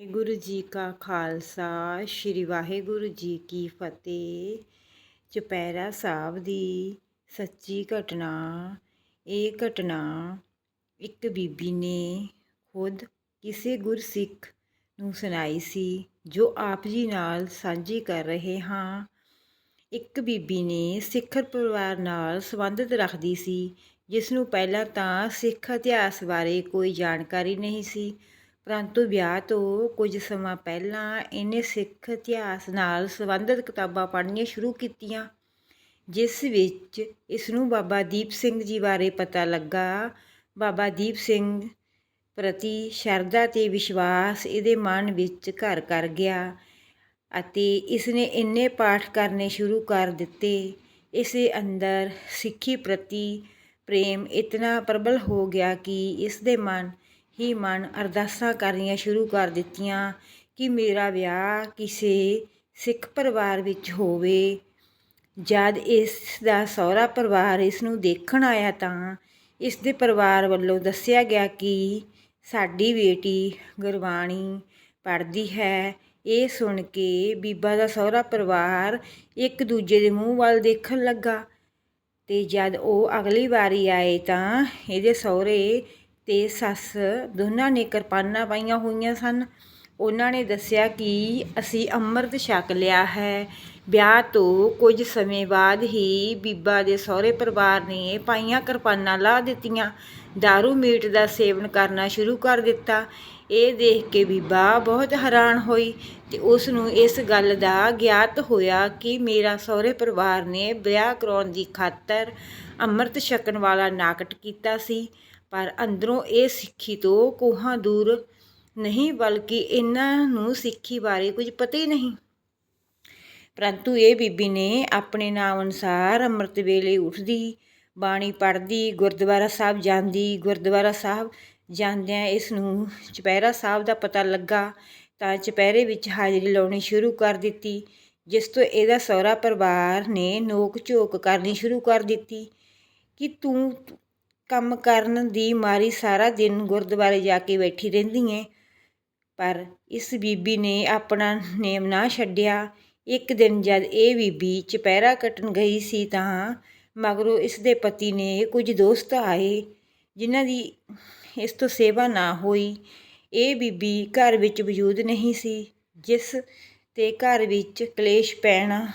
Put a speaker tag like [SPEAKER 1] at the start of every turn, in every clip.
[SPEAKER 1] ਵਾਹਿਗੁਰੂ ਜੀ ਕਾ ਖਾਲਸਾ, ਸ੍ਰੀ ਵਾਹਿਗੁਰੂ ਜੀ ਕੀ ਫਤਿਹ। ਚੁਪਹਿਰਾ ਸਾਹਿਬ ਦੀ ਸੱਚੀ ਘਟਨਾ, ਇਹ ਘਟਨਾ ਇੱਕ ਬੀਬੀ ਨੇ ਖੁਦ ਕਿਸੇ ਗੁਰਸਿੱਖ ਨੂੰ ਸੁਣਾਈ ਸੀ, ਜੋ ਆਪ ਜੀ ਨਾਲ ਸਾਂਝੀ ਕਰ ਰਹੇ ਹਾਂ। ਇੱਕ ਬੀਬੀ ਨੇ ਸਿੱਖ ਪਰਿਵਾਰ ਨਾਲ ਸੰਬੰਧਿਤ ਰੱਖਦੀ ਸੀ ਜਿਸ ਨੂੰ ਪਹਿਲਾਂ ਤਾਂ ਸਿੱਖ ਇਤਿਹਾਸ ਬਾਰੇ ਕੋਈ ਜਾਣਕਾਰੀ ਨਹੀਂ ਸੀ ਪਰੰਤੂ ਵਿਆਹ ਤੋਂ ਕੁਝ ਸਮਾਂ ਪਹਿਲਾਂ ਇਹਨੇ ਸਿੱਖ ਇਤਿਹਾਸ ਨਾਲ ਸੰਬੰਧਿਤ ਕਿਤਾਬਾਂ ਪੜ੍ਹਨੀਆਂ ਸ਼ੁਰੂ ਕੀਤੀਆਂ, ਜਿਸ ਵਿੱਚ ਇਸ ਨੂੰ ਬਾਬਾ ਦੀਪ ਸਿੰਘ ਜੀ ਬਾਰੇ ਪਤਾ ਲੱਗਾ। ਬਾਬਾ ਦੀਪ ਸਿੰਘ ਪ੍ਰਤੀ ਸ਼ਰਧਾ ਤੇ ਵਿਸ਼ਵਾਸ ਇਹਦੇ ਮਨ ਵਿੱਚ ਘਰ ਕਰ ਗਿਆ ਅਤੇ ਇਸ ਨੇ ਇੰਨੇ ਪਾਠ ਕਰਨੇ ਸ਼ੁਰੂ ਕਰ ਦਿੱਤੇ। ਇਸੇ ਅੰਦਰ ਸਿੱਖੀ ਪ੍ਰਤੀ ਪ੍ਰੇਮ ਇਤਨਾ ਪ੍ਰਬਲ ਹੋ ਗਿਆ ਕਿ ਇਸ ਦੇ ਮਨ ਹੀ ਮਨ ਅਰਦਾਸਾਂ ਕਰਨੀਆਂ ਸ਼ੁਰੂ ਕਰ ਦਿੱਤੀਆਂ ਕਿ ਮੇਰਾ ਵਿਆਹ ਕਿਸੇ ਸਿੱਖ ਪਰਿਵਾਰ ਵਿੱਚ ਹੋਵੇ। ਜਦ ਇਸ ਦਾ ਸਹੁਰਾ ਪਰਿਵਾਰ ਇਸ ਨੂੰ ਦੇਖਣ ਆਇਆ ਤਾਂ ਇਸ ਦੇ ਪਰਿਵਾਰ ਵੱਲੋਂ ਦੱਸਿਆ ਗਿਆ ਕਿ ਸਾਡੀ ਬੇਟੀ ਗੁਰਬਾਣੀ ਪੜ੍ਹਦੀ ਹੈ। ਇਹ ਸੁਣ ਕੇ ਬੀਬਾ ਦਾ ਸਹੁਰਾ ਪਰਿਵਾਰ ਇੱਕ ਦੂਜੇ ਦੇ ਮੂੰਹ ਵੱਲ ਦੇਖਣ ਲੱਗਾ ਤੇ ਜਦ ਉਹ ਅਗਲੀ ਵਾਰੀ ਆਏ ਤਾਂ ਇਹਦੇ ਸਹੁਰੇ ਤੇ ਸੱਸ ਦੋਨਾਂ ਨੇ ਕਿਰਪਾਨਾਂ ਪਾਈਆਂ ਹੋਈਆਂ ਸਨ। ਉਹਨਾਂ ਨੇ ਦੱਸਿਆ ਕਿ ਅਸੀਂ ਅੰਮ੍ਰਿਤ ਛਕ ਲਿਆ ਹੈ। ਵਿਆਹ ਤੋਂ ਕੁਝ ਸਮੇਂ ਬਾਅਦ ਹੀ ਬੀਬਾ ਦੇ ਸਹੁਰੇ ਪਰਿਵਾਰ ਨੇ ਪਾਈਆਂ ਕਿਰਪਾਨਾਂ ਲਾ ਦਿੱਤੀਆਂ। दारू ਮੀਟ ਦਾ ਸੇਵਨ ਕਰਨਾ ਸ਼ੁਰੂ ਕਰ ਦਿੱਤਾ। ਇਹ ਦੇਖ ਕੇ ਬੀਬਾ ਬਹੁਤ ਹੈਰਾਨ ਹੋਈ ਤੇ ਉਸ ਨੂੰ ਇਸ ਗੱਲ ਦਾ ਗਿਆਤ ਹੋਇਆ ਕਿ ਮੇਰਾ ਸਹੁਰੇ ਪਰਿਵਾਰ ਨੇ ਵਿਆਹ ਕਰਾਉਣ ਦੀ ਖਾਤਰ ਅੰਮ੍ਰਿਤ ਛਕਣ ਵਾਲਾ ਨਾਟਕ ਕੀਤਾ ਸੀ। ਪਰ ਅੰਦਰੋਂ ਇਹ ਸਿੱਖੀ ਤੋਂ ਕੋਹਾਂ ਦੂਰ ਨਹੀਂ, ਬਲਕਿ ਇਹਨਾਂ ਨੂੰ ਸਿੱਖੀ ਬਾਰੇ ਕੁਝ ਪਤਾ ਹੀ ਨਹੀਂ। ਪਰੰਤੂ ਇਹ ਬੀਬੀ ਨੇ ਆਪਣੇ ਨਾਮ ਅਨੁਸਾਰ ਅੰਮ੍ਰਿਤ ਵੇਲੇ ਉੱਠਦੀ, ਬਾਣੀ ਪੜ੍ਹਦੀ, ਗੁਰਦੁਆਰਾ ਸਾਹਿਬ ਜਾਂਦੀ, ਗੁਰਦੁਆਰਾ ਸਾਹਿਬ ਜਾਂਦਿਆਂ ਇਸ ਨੂੰ ਚੁਪਹਿਰਾ ਸਾਹਿਬ ਦਾ ਪਤਾ ਲੱਗਾ ਤਾਂ ਚੁਪਹਿਰੇ ਵਿੱਚ ਹਾਜ਼ਰੀ ਲਾਉਣੀ ਸ਼ੁਰੂ ਕਰ ਦਿੱਤੀ, ਜਿਸ ਤੋਂ ਇਹਦਾ ਸਹੁਰਾ ਪਰਿਵਾਰ ਨੇ ਨੋਕ ਝੋਕ ਕਰਨੀ ਸ਼ੁਰੂ ਕਰ ਦਿੱਤੀ ਕਿ ਤੂੰ ਕੰਮ ਕਰਨ ਦੀ ਮਾਰੀ ਸਾਰਾ ਦਿਨ ਗੁਰਦੁਆਰੇ ਜਾ ਕੇ ਬੈਠੀ ਰਹਿੰਦੀ ਏ। ਪਰ ਇਸ ਬੀਬੀ ਨੇ ਆਪਣਾ ਨੇਮ ਨਾ ਛੱਡਿਆ। ਇੱਕ ਦਿਨ ਜਦ ਇਹ ਬੀਬੀ ਚੁਪਹਿਰਾ ਕੱਟਣ ਗਈ ਸੀ ਤਾਂ ਮਗਰੋਂ ਇਸ ਦੇ ਪਤੀ ਨੇ ਕੁਝ ਦੋਸਤ ਆਏ, ਜਿਨ੍ਹਾਂ ਦੀ ਇਸ ਤੋਂ ਸੇਵਾ ਨਾ ਹੋਈ। ਇਹ ਬੀਬੀ ਘਰ ਵਿੱਚ ਵਜੂਦ ਨਹੀਂ ਸੀ, ਜਿਸ ਤੇ ਘਰ ਵਿੱਚ ਕਲੇਸ਼ ਪੈਣਾ,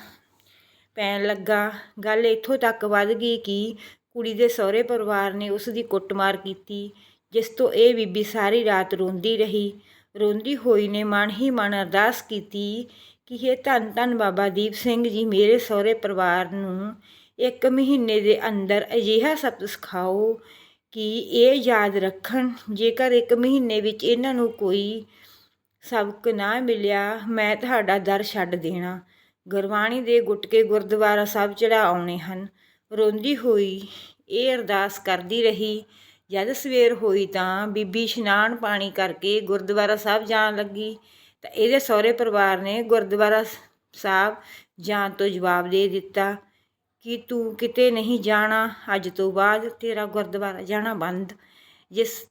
[SPEAKER 1] ਪੈਣ ਲੱਗਾ। ਗੱਲ ਇੱਥੋਂ ਤੱਕ ਵੱਧ ਗਈ ਕਿ ਕੁੜੀ ਦੇ ਸਹੁਰੇ ਪਰਿਵਾਰ ਨੇ ਉਸ ਦੀ ਕੁੱਟਮਾਰ ਕੀਤੀ, ਜਿਸ ਤੋਂ ਇਹ ਬੀਬੀ ਸਾਰੀ ਰਾਤ ਰੋਂਦੀ ਰਹੀ। ਰੋਂਦੀ ਹੋਈ ਨੇ ਮਨ ਹੀ ਮਨ ਅਰਦਾਸ ਕੀਤੀ ਕਿ ਇਹ ਧੰਨ ਧੰਨ ਬਾਬਾ ਦੀਪ ਸਿੰਘ ਜੀ, ਮੇਰੇ ਸਹੁਰੇ ਪਰਿਵਾਰ ਨੂੰ ਇੱਕ ਮਹੀਨੇ ਦੇ ਅੰਦਰ ਅਜਿਹਾ ਸਬਕ ਸਿਖਾਓ ਕਿ ਇਹ ਯਾਦ ਰੱਖਣ, ਜੇਕਰ ਇੱਕ ਮਹੀਨੇ ਵਿੱਚ ਇਹਨਾਂ ਨੂੰ ਕੋਈ ਸਬਕ ਨਾ ਮਿਲਿਆ, ਮੈਂ ਤੁਹਾਡਾ ਦਰ ਛੱਡ ਦੇਣਾ। ਗੁਰਬਾਣੀ ਦੇ ਗੁਟਕੇ ਗੁਰਦੁਆਰਾ ਸਾਹਿਬ ਚੜਾ ਆਉਣੇ ਹਨ। ਰੋਂਦੀ ਹੋਈ, ਇਹ ਅਰਦਾਸ ਕਰਦੀ ਰਹੀ। ਜਦ ਸਵੇਰ ਹੋਈ ਤਾਂ ਬੀਬੀ ਇਸ਼ਨਾਨ ਪਾਣੀ ਕਰਕੇ ਗੁਰਦੁਆਰਾ ਸਾਹਿਬ ਜਾਣ ਲੱਗੀ। ਤਾਂ ਇਹਦੇ ਸਹੁਰੇ ਪਰਿਵਾਰ ਨੇ ਗੁਰਦੁਆਰਾ ਸਾਹਿਬ ਜਾਣ ਤੋਂ ਜਵਾਬ ਦੇ ਦਿੱਤਾ ਕਿ ਤੂੰ ਕਿਤੇ ਨਹੀਂ ਜਾਣਾ, ਅੱਜ ਤੋਂ ਬਾਅਦ ਤੇਰਾ ਗੁਰਦੁਆਰਾ ਜਾਣਾ ਬੰਦ। ਜਿਸ,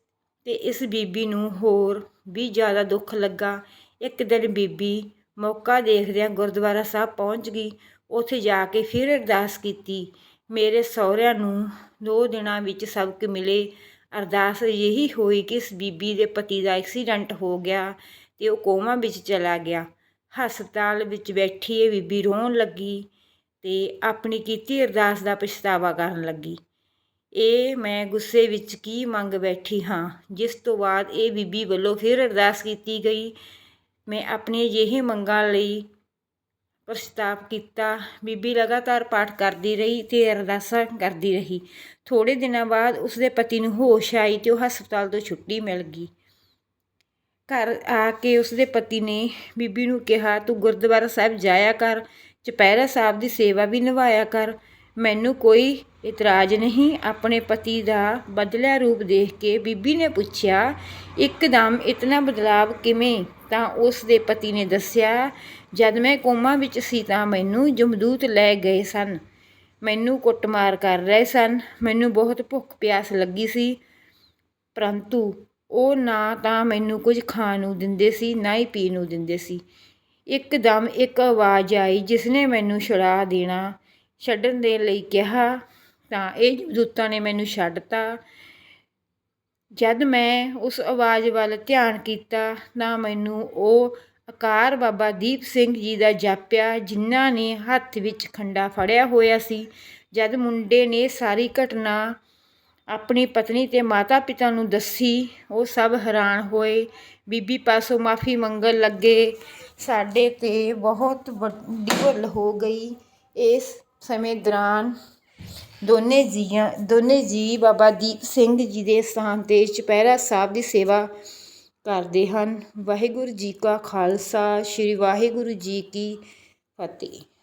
[SPEAKER 1] ਤੇ ਇਸ ਬੀਬੀ ਨੂੰ ਹੋਰ ਵੀ ਜ਼ਿਆਦਾ ਦੁੱਖ ਲੱਗਾ। ਇੱਕ ਦਿਨ ਬੀਬੀ ਮੌਕਾ ਦੇਖਦਿਆਂ ਗੁਰਦੁਆਰਾ ਸਾਹਿਬ ਪਹੁੰਚ ਗਈ। ਉੱਥੇ ਜਾ ਕੇ ਫਿਰ ਅਰਦਾਸ ਕੀਤੀ ਮੇਰੇ ਸਹੁਰਿਆਂ ਨੂੰ ਦੋ ਦਿਨਾਂ ਵਿੱਚ ਸਬਕ ਮਿਲੇ। ਅਰਦਾਸ ਇਹੀ ਹੋਈ ਕਿ ਇਸ ਬੀਬੀ ਦੇ ਪਤੀ ਦਾ ਐਕਸੀਡੈਂਟ ਹੋ ਗਿਆ ਤੇ ਉਹ ਕੋਮਾ ਵਿੱਚ ਚਲਾ ਗਿਆ। ਹਸਪਤਾਲ ਵਿੱਚ ਬੈਠੀ ਇਹ ਬੀਬੀ ਰੋਣ ਲੱਗੀ ਤੇ ਆਪਣੀ ਕੀਤੀ ਅਰਦਾਸ ਦਾ ਪਛਤਾਵਾ ਕਰਨ ਲੱਗੀ। ਇਹ ਮੈਂ ਗੁੱਸੇ ਵਿੱਚ ਕੀ ਮੰਗ ਬੈਠੀ ਹਾਂ? ਜਿਸ ਤੋਂ ਬਾਅਦ ਇਹ ਬੀਬੀ ਵੱਲੋਂ ਫਿਰ ਅਰਦਾਸ ਕੀਤੀ ਗਈ। ਮੈਂ ਆਪਣੀ ਅਜਿਹੀ ਮੰਗਾਂ ਲਈ ਪ੍ਰਸਤਾਵ ਕੀਤਾ। ਬੀਬੀ ਲਗਾਤਾਰ ਪਾਠ ਕਰਦੀ ਰਹੀ ਤੇ ਅਰਦਾਸਾਂ ਕਰਦੀ ਰਹੀ। ਥੋੜੇ ਦਿਨਾਂ ਬਾਅਦ ਉਸਦੇ ਪਤੀ ਨੂੰ ਹੋਸ਼ ਆਈ ਤੇ ਉਹ ਹਸਪਤਾਲ ਤੋਂ ਛੁੱਟੀ ਮਿਲ ਗਈ। ਘਰ ਆ ਕੇ ਉਸਦੇ ਪਤੀ ਨੇ ਬੀਬੀ ਨੂੰ ਕਿਹਾ, ਤੂੰ ਗੁਰਦੁਆਰਾ ਸਾਹਿਬ ਜਾਇਆ ਕਰ, ਚੁਪਹਿਰਾ ਸਾਹਿਬ ਦੀ ਸੇਵਾ ਵੀ ਨਿਭਾਇਆ ਕਰ। ਮੈਨੂੰ ਕੋਈ ਇਤਰਾਜ਼ ਨਹੀਂ। ਆਪਣੇ ਪਤੀ ਦਾ ਬਦਲਿਆ ਰੂਪ ਦੇਖ ਕੇ ਬੀਬੀ ਨੇ ਪੁੱਛਿਆ, ਇੱਕਦਮ ਇਤਨਾ ਬਦਲਾਵ ਕਿਵੇਂ? ਤਾਂ ਉਸ ਦੇ ਪਤੀ ਨੇ ਦੱਸਿਆ, ਜਦ ਮੈਂ ਕੋਮਾ ਵਿੱਚ ਸੀ ਤਾਂ ਮੈਨੂੰ ਜਮਦੂਤ ਲੈ ਗਏ ਸਨ। ਮੈਨੂੰ ਕੁੱਟਮਾਰ ਕਰ ਰਹੇ ਸਨ। ਮੈਨੂੰ ਬਹੁਤ ਭੁੱਖ ਪਿਆਸ ਲੱਗੀ ਸੀ। ਪਰੰਤੂ ਉਹ ਨਾ ਤਾਂ ਮੈਨੂੰ ਕੁਝ ਖਾਣ ਨੂੰ ਦਿੰਦੇ ਸੀ, ਨਾ ਹੀ ਪੀਣ ਨੂੰ ਦਿੰਦੇ ਸੀ। ਇੱਕਦਮ ਇੱਕ ਆਵਾਜ਼ ਆਈ, ਜਿਸ ਨੇ ਮੈਨੂੰ ਛੁਡਾ ਦੇਣਾ। ਛੱਡਣ ਦੇ ਲਈ ਕਿਹਾ, ਤਾਂ ਇਹ ਦੂਤਾਂ ਨੇ ਮੈਨੂੰ ਛੱਡਤਾ। ਜਦ ਮੈਂ ਉਸ ਆਵਾਜ਼ ਵੱਲ ਧਿਆਨ ਕੀਤਾ, ਤਾਂ ਮੈਨੂੰ ਉਹ ਆਕਾਰ ਬਾਬਾ ਦੀਪ ਸਿੰਘ ਜੀ ਦਾ ਜਾਪਿਆ, ਜਿਨ੍ਹਾਂ ਨੇ ਹੱਥ ਵਿੱਚ ਖੰਡਾ ਫੜਿਆ ਹੋਇਆ ਸੀ। ਜਦ ਮੁੰਡੇ ਨੇ ਸਾਰੀ ਘਟਨਾ ਆਪਣੀ ਪਤਨੀ ਤੇ ਮਾਤਾ ਪਿਤਾ ਨੂੰ ਦੱਸੀ, ਉਹ ਸਭ ਹੈਰਾਨ ਹੋਏ। ਬੀਬੀ ਪਾਸੋਂ ਮਾਫੀ ਮੰਗਣ ਲੱਗੇ। ਸਾਡੇ ਤੇ ਬਹੁਤ ਵੱਡੀ ਭੁੱਲ ਹੋ ਗਈ। ਇਸ ਸਮੇਂ ਦੌਰਾਨ ਦੋਨੇ ਜੀਆਂ, ਦੋਨੇ ਜੀ ਬਾਬਾ ਦੀਪ ਸਿੰਘ ਜੀ ਦੇ ਸਥਾਨ ਤੇ ਚੁਪਹਿਰਾ ਸਾਹਿਬ ਦੀ ਸੇਵਾ ਕਰਦੇ ਹਨ। ਵਾਹਿਗੁਰੂ ਜੀ ਕਾ ਖਾਲਸਾ, ਸ੍ਰੀ ਵਾਹਿਗੁਰੂ ਜੀ ਕੀ ਫਤਿਹ।